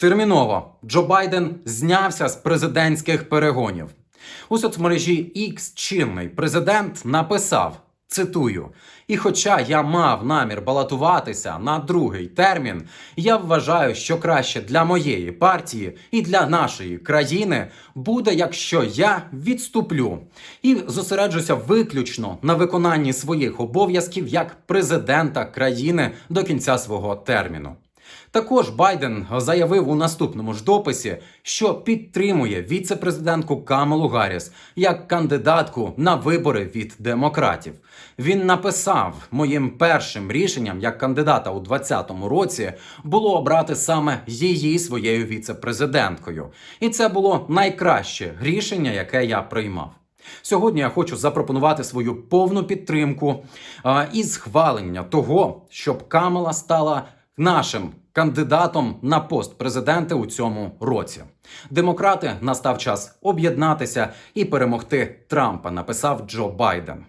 Терміново Джо Байден знявся з президентських перегонів. У соцмережі X чинний президент написав: цитую: І хоча я мав намір балотуватися на другий термін, я вважаю, що краще для моєї партії і для нашої країни буде, якщо я відступлю і зосереджуся виключно на виконанні своїх обов'язків як президента країни до кінця свого терміну. Також Байден заявив у наступному ж дописі, що підтримує віце-президентку Камалу Гарріс як кандидатку на вибори від демократів. Він написав: моїм першим рішенням як кандидата у 2020 році було обрати саме її своєю віце-президенткою, і це було найкраще рішення, яке я приймав. Сьогодні я хочу запропонувати свою повну підтримку а, і схвалення того, щоб Камала стала нашим кандидатом на пост президента у цьому році. Демократи настав час об'єднатися і перемогти Трампа, написав Джо Байден.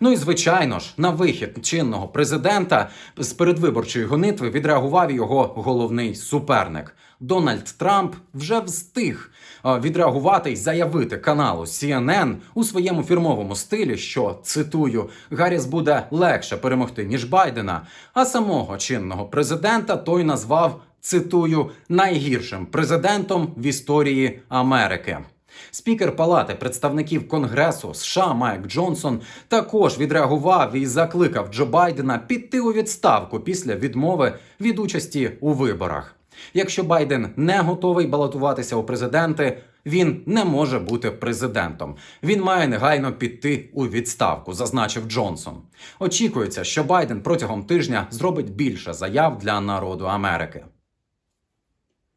Ну і звичайно ж, на вихід чинного президента з передвиборчої гонитви відреагував його головний суперник. Дональд Трамп вже встиг відреагувати й заявити каналу CNN у своєму фірмовому стилі, що цитую, Гарріс буде легше перемогти ніж Байдена. А самого чинного президента той назвав цитую найгіршим президентом в історії Америки. Спікер Палати представників Конгресу США Майк Джонсон також відреагував і закликав Джо Байдена піти у відставку після відмови від участі у виборах. Якщо Байден не готовий балотуватися у президенти, він не може бути президентом. Він має негайно піти у відставку, зазначив Джонсон. Очікується, що Байден протягом тижня зробить більше заяв для народу Америки.